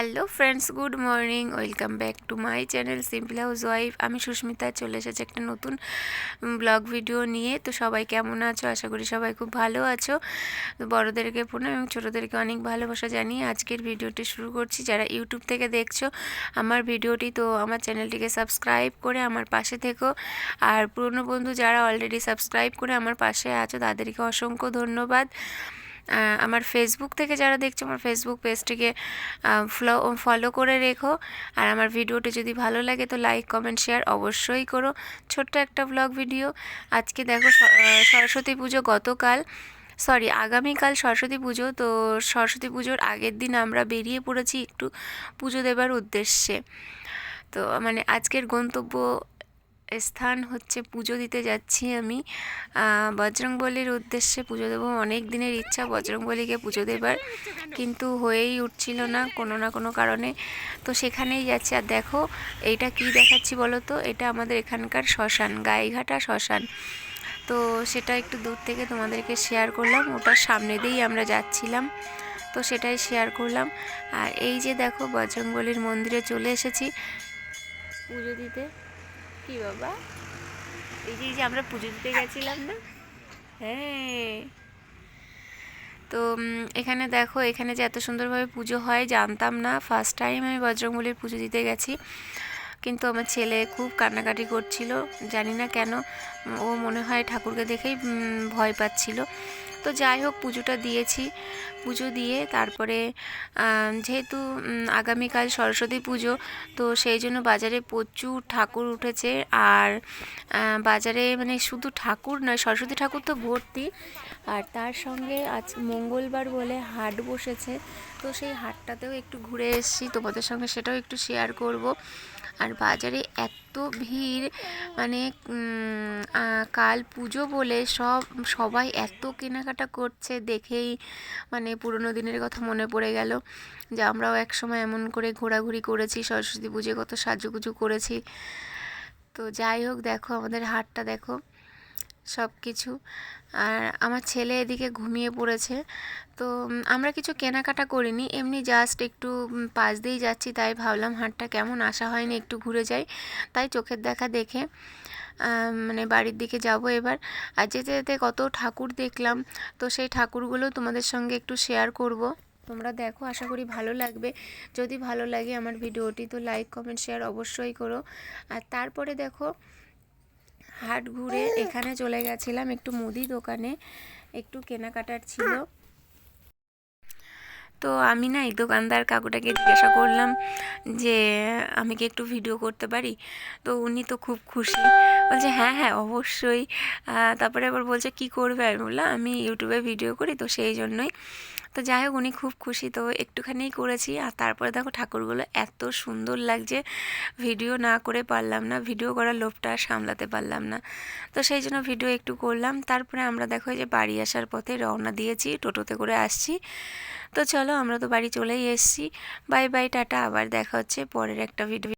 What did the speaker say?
Hello friends good morning welcome back to my channel simple house wife আমি সুস্মিতা, চলে এসেছি একটা নতুন ব্লগ ভিডিও নিয়ে। তো সবাই কেমন আছো? আশা করি সবাই খুব ভালো আছো। বড়োদেরকে প্রণাম এবং ছোটোদেরকে অনেক ভালোবাসা জানিয়ে আজকের ভিডিওটি শুরু করছি। যারা ইউটিউব থেকে দেখছ, আমার ভিডিওটি, তো আমার চ্যানেলটিকে সাবস্ক্রাইব করে আমার পাশে থেকো। আর পুরনো বন্ধু যারা অলরেডি সাবস্ক্রাইব করে আমার পাশে আছো, তাদেরকে অসংখ্য ধন্যবাদ। আমার ফেসবুক থেকে যারা দেখছ, আমার ফেসবুক পেজটিকে ফলো ফলো করে রেখো। আর আমার ভিডিওটি যদি ভালো লাগে, তো লাইক কমেন্ট শেয়ার অবশ্যই করো। ছোট্ট একটা ব্লগ ভিডিও আজকে দেখো সরস্বতী পুজো গতকাল। সরি আগামীকাল সরস্বতী পুজো। তো সরস্বতী পুজোর আগের দিন আমরা বেরিয়ে পড়েছি একটু পুজো দেবার উদ্দেশ্যে। তো মানে আজকের গন্তব্য স্থান হচ্ছে পুজো দিতে যাচ্ছি আমি। বজরংবলীর উদ্দেশ্যে পুজো দেবো। অনেক দিনের ইচ্ছা বজরংবলীকে পুজো দেবার, কিন্তু হয়েই উঠছিল না কোনো না কোনো কারণে। তো সেখানেই যাচ্ছি। আর দেখো, এইটা কি দেখাচ্ছি বলো তো? এটা আমাদের এখানকার শ্মশান, গাইঘাটা শ্মশান। তো সেটা একটু দূর থেকে তোমাদেরকে শেয়ার করলাম। ওটার সামনে দিয়েই আমরা যাচ্ছিলাম। তো সেটাই শেয়ার করলাম। আর এই যে দেখো, বজরংবলীর মন্দিরে চলে এসেছি। পুজো দিতে। কি বাবা? এই যে এই যে আমরা পুজো দিতে গেছিলাম না? হ্যাঁ। তো এখানে দেখো, এখানে যে এত সুন্দরভাবে পুজো হয়, জানতাম না। ফার্স্ট টাইম আমি বজরংবলীর পুজো দিতে গেছি। কিন্তু আমার ছেলে খুব কান্নাকাটি করছিল, জানি না কেন। ও মনে হয় ঠাকুরকে দেখেই ভয় পাচ্ছিল। তো যাই হোক, পুজোটা দিয়েছি। পুজো দিয়ে তারপরে যেহেতু আগামীকাল সরস্বতী পুজো, তো সেই জন্য বাজারে প্রচুর ঠাকুর উঠেছে। আর বাজারে মানে শুধু ঠাকুর নয়, সরস্বতী ঠাকুর তো ভর্তি। আর তার সঙ্গে আজ মঙ্গলবার বলে হাট বসেছে। তো সেই হাটটাতেও একটু ঘুরে এসেছি, তোমাদের সঙ্গে সেটাও একটু শেয়ার করব। আর বাজারে এত ভিড় মানে কাল পুজো বলে সব, সবাই এত কেনাকাটা করছে দেখেই মানে পুরোনো দিনের কথা মনে পড়ে গেল যে আমরাও এক সময় এমন করে ঘোরাঘুরি করেছি, সরস্বতী পুজো কত সাজুগুজু করেছি। তো যাই হোক, দেখো আমাদের হাটটা দেখো সব কিছু আর আমার ছেলে এদিকে ঘুমিয়ে পড়েছে। তো আমরা কিছু কেনাকাটা করিনি, এমনি জাস্ট একটু পাশ দিয়েই যাচ্ছি, তাই ভাবলাম হাটটা কেমন আসা হয়নি একটু ঘুরে যাই। তাই চোখের দেখা দেখে মানে বাড়ির দিকে যাব এবার। আর যেতে যেতে কত ঠাকুর দেখলাম, তো সেই ঠাকুরগুলো তোমাদের সঙ্গে একটু শেয়ার করব। তোমরা দেখো, আশা করি ভালো লাগবে। যদি ভালো লাগে আমার ভিডিওটি, তো লাইক কমেন্ট শেয়ার অবশ্যই করো। আর তারপরে দেখো, হাট ঘুরে এখানে চলে গেছিলাম একটু মুদি দোকানে, একটু কেনাকাটার ছিল। তো আমি না এই দোকানদার কাকুটাকে জিজ্ঞাসা করলাম যে, আমি কি একটু ভিডিও করতে পারি? তো উনি তো খুব খুশি। বলছে হ্যাঁ হ্যাঁ অবশ্যই। তারপরে আবার বলছে, কি করবে আমি বললাম আমি ইউটিউবে ভিডিও করি, তো সেই জন্যই। তো যাই হোক, উনি খুব খুশি। তো একটুখানিই করেছি, আর তারপরে দেখো ঠাকুরগুলো এত সুন্দর লাগছে। ভিডিও না করে পারলাম না ভিডিও করার লোভটা সামলাতে পারলাম না। তো সেই জন্য ভিডিও একটু করলাম। তারপরে আমরা দেখো যে বাড়ি আসার পথে রওনা দিয়েছি, টোটোতে করে আসছি। তো চলো, আমরা তো বাড়ি চলেই এসেছি। Bye bye, ta-ta. আবার দেখা হচ্ছে পরের একটা ভিডিও